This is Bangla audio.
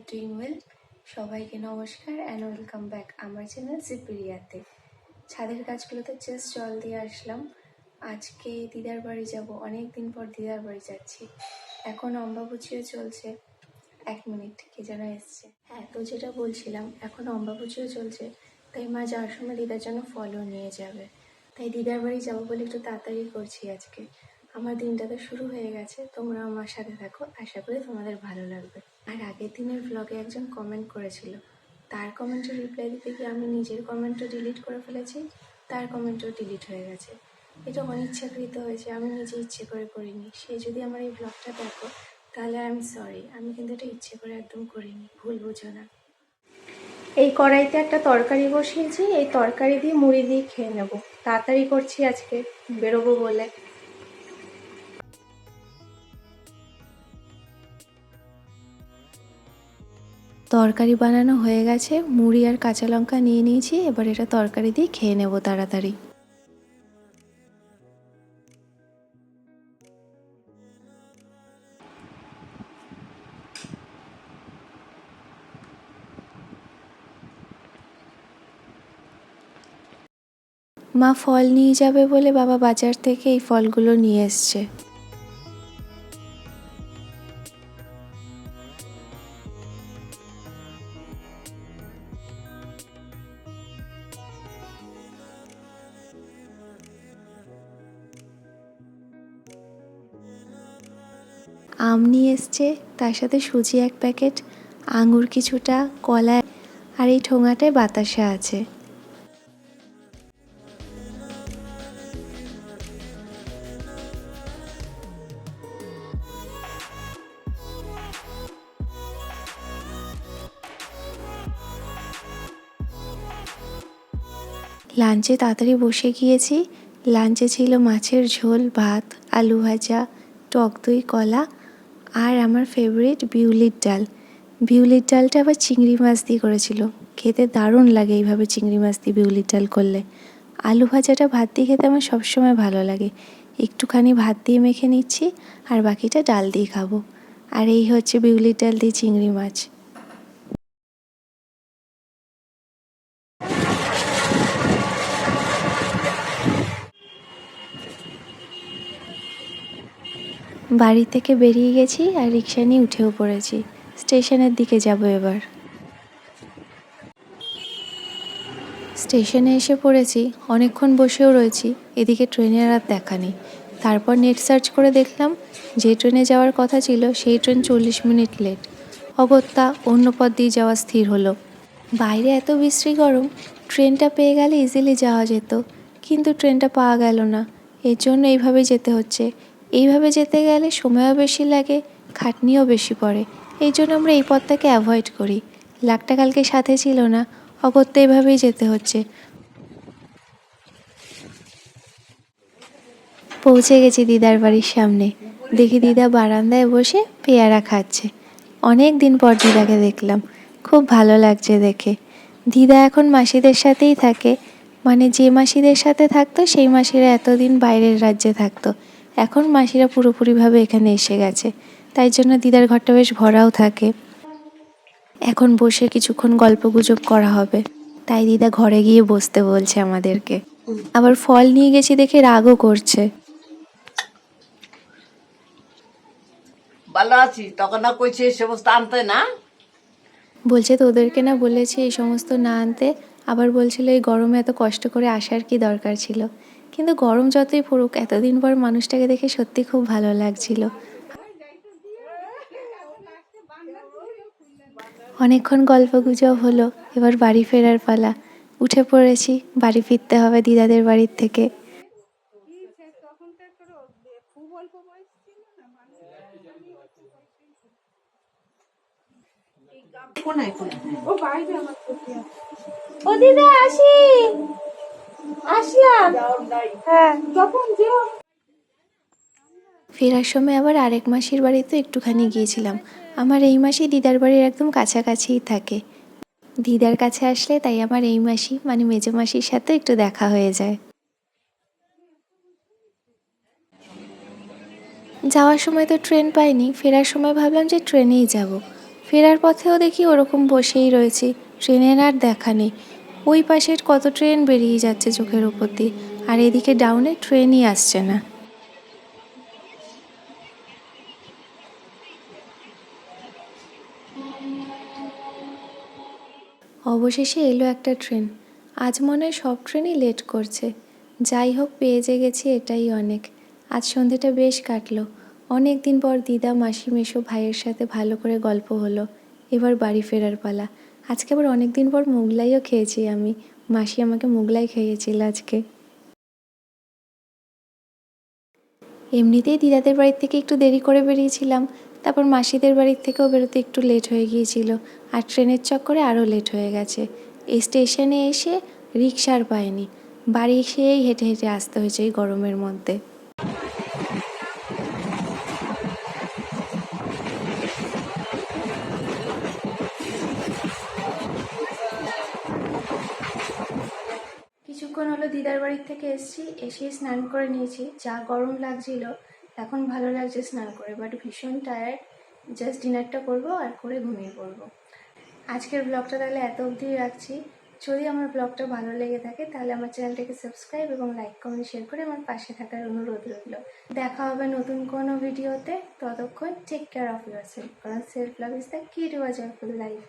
আর ডুইং ওয়েল সবাইকে নমস্কার অ্যান্ড ওয়েলকাম ব্যাক আমার চ্যানেল সিপিরিয়াতে ছাদের গাছগুলোতে জাস্ট জল দিয়ে আসলাম। আজকে দিদার বাড়ি যাব অনেক দিন পর দিদার বাড়ি যাচ্ছি। এখন অম্বাবুচিও চলছে। এক মিনিট, কে যেন এসছে। হ্যাঁ তো যেটা বলছিলাম, এখন অম্বাবুচিও চলছে, তাই মা যাওয়ার সময় দিদার জন্য ফলও নিয়ে যাবে। তাই দিদার বাড়ি যাব বলে একটু তাড়াতাড়ি করছি আজকে। আমার দিনটা তো শুরু হয়ে গেছে তোমরা আমার সাথে থাকো, আশা করি তোমাদের ভালো লাগবে। আর আগের দিনের ব্লগে একজন কমেন্ট করেছিল। তার কমেন্টের রিপ্লাই দিতে গিয়ে আমি নিজের কমেন্টও ডিলিট করে ফেলেছি, তার কমেন্টও ডিলিট হয়ে গেছে। এটা অনিচ্ছাকৃত হয়েছে, আমি নিজে ইচ্ছে করে করিনি। সে যদি আমার এই ব্লগটা দেখো, তাহলে আমি সরি আমি কিন্তু এটা ইচ্ছে করে একদম করিনি, ভুল বুঝো না। এই কড়াইতে একটা তরকারি বসিয়েছি, এই তরকারি দিয়ে মুড়ি দিয়ে খেয়ে নেব। তাড়াতাড়ি করছি আজকে, বেরোবো বলে। তরকারি বানানো হয়ে গেছে। মুড়ি আর কাঁচা লঙ্কা নিয়ে নিয়েছি, এবার এটা তরকারি দিয়ে খেয়ে নেব তাড়াতাড়ি। মা ফল নিয়ে যাবে বলে বাবা বাজার থেকে এই ফলগুলো নিয়ে এসছে। আম নিয়ে এসছে, তার সাথে সুজি এক প্যাকেট, আঙুর কিছুটা, কলা, আর এই ঠোঙাটায় বাতাসা আছে। লাঞ্চে তাড়াতাড়ি বসে গিয়েছি। লাঞ্চে ছিল মাছের ঝোল, ভাত, আলু ভাজা, টক দই, কলা আর আমার ফেভারিট বিউলির ডাল। বিউলির ডালটা আবার চিংড়ি মাছ দিয়ে করেছিল। খেতে দারুণ লাগে এইভাবে চিংড়ি মাছ দিয়ে বিউলির ডাল করলে। আলু ভাজাটা ভাত দিয়ে খেতে আমার সবসময় ভালো লাগে। একটুখানি ভাত দিয়ে মেখে নিচ্ছি আর বাকিটা ডাল দিয়ে খাব। আর এই হচ্ছে বিউলির ডাল দিয়ে চিংড়ি মাছ। বাড়ি থেকে বেরিয়ে গেছি আর রিক্সা নিয়ে উঠেও পড়েছি। স্টেশনের দিকে যাব এবার। স্টেশনে এসে পড়েছি, অনেকক্ষণ বসেও রয়েছি, এদিকে ট্রেনের আর দেখা নেই। তারপর নেট সার্চ করে দেখলাম, যে ট্রেনে যাওয়ার কথা ছিল সেই ট্রেন চল্লিশ মিনিট লেট। অগত্যা অন্য পথ দিয়ে যাওয়া স্থির হলো। বাইরে এত বিশ্রী গরম, ট্রেনটা পেয়ে গেলে ইজিলি যাওয়া যেত, কিন্তু ট্রেনটা পাওয়া গেল না। এর জন্য এইভাবে যেতে হচ্ছে। এইভাবে যেতে গেলে সময়ও বেশি লাগে, খাটনিও বেশি পড়ে। এই জন্য আমরা এই পথটাকে অ্যাভয়েড করি। লাখটা কালকে সাথে ছিল না, অগত্যা এইভাবেই যেতে হচ্ছে। পৌঁছে গেছি দিদার বাড়ির সামনে। দেখি দিদা বারান্দায় বসে পেয়ারা খাচ্ছে। অনেক দিন পর দিদাকে দেখলাম। খুব ভালো লাগছে দেখে। দিদা এখন মাসিদের সাথেই থাকে। মানে যে মাসিদের সাথে থাকতো, সেই মাসিরা এতদিন বাইরের রাজ্যে থাকতো। এখন মাসিরা পুরোপুরিভাবে এখানে এসে গেছে। তাই জন্য দিদার ঘরটা বেশ ভরাও থাকে। এখন বসে কিছুক্ষণ গল্প গুজব করা হবে। তাই দিদা ঘরে গিয়ে বসতে বলছে আমাদেরকে। আবার ফল নিয়ে গেছি দেখে রাগও করছে। ভালো আছি তখন না কইছে এই সমস্ত আনতে না? বলছে তোদেরকে না বলেছি এই সমস্ত না আনতে। আবার বলছিল এই গরমে এত কষ্ট করে আসার কি দরকার ছিল? কিন্তু গরম যতই পড়ুক, এতদিন পর মানুষটাকে দেখে সত্যি খুব ভালো লাগছিল। অনেকক্ষণ গল্প গুজব হলো, এবার বাড়ি ফেরার পালা। উঠে পড়েছি, বাড়ি ফিরতে হবে দিদাদের বাড়ির থেকে। ও, দিদা, আসি। হ্যাঁ ফেরার সময় আবার আরেক মাসির বাড়িতে একটুখানি গিয়েছিলাম। আমার এই মাসি দিদার বাড়ির একদম কাছাকাছিই থাকে। দিদার কাছে আসলে তাই আমার এই মাসি মানে মেজো মাসির সাথে একটু দেখা হয়ে যায়। যাওয়ার সময় তো ট্রেন পাইনি, ফেরার সময় ভাবলাম যে ট্রেনেই যাব। ফেরার পথেও দেখি ওরকম বসেই রয়েছি, ট্রেনের আর দেখা নেই। ওই পাশের কত ট্রেন বেরিয়ে যাচ্ছে চোখের ওপর দিয়ে, আর এদিকে ডাউনে ট্রেনই আসছে না। অবশেষে এলো একটা ট্রেন। আজ মনে হয় সব ট্রেনই লেট করছে। যাই হোক, পেয়ে যে গেছি এটাই অনেক। আজ সন্ধেটা বেশ কাটলো। অনেক দিন পর দিদা মাসি মেশো ভাইয়ের সাথে ভালো করে গল্প হলো। এবার বাড়ি ফেরার পালা। আজকে আবার অনেক দিন পর মোগলাইও খেয়েছি আমি। মাসি আমাকে মোগলাই খাইয়েছিল আজকে। এমনিতেই দিদাদের বাড়ির থেকে একটু দেরি করে বেরিয়েছিলাম। তারপর মাসিদের বাড়ির থেকেও বেরোতে একটু লেট হয়ে গিয়েছিল আর ট্রেনের চক্করে আরও লেট হয়ে গেছে। এই স্টেশনে এসে রিক্সার পায়নি। বাড়ি এসেই হেঁটে হেঁটে আসতে হয়েছে এই গরমের মধ্যে। কিছুক্ষণ হলো দিদার বাড়ির থেকে এসেছি, এসে স্নান করে নিয়েছি। যা গরম লাগছিল, এখন ভালো লাগছে স্নান করে বাট ভীষণ টায়ার্ড জাস্ট ডিনারটা করব আর করে ঘুমিয়ে পড়ব। আজকের ব্লগটা তাহলে এত অবধি রাখছি। যদি আমার ব্লগটা ভালো লেগে থাকে, তাহলে আমার চ্যানেলটাকে সাবস্ক্রাইব এবং লাইক কমেন্ট শেয়ার করে আমার পাশে থাকার অনুরোধ রইল। দেখা হবে নতুন কোনো ভিডিওতে ততক্ষণ take care of your self কারণ self love is the key to life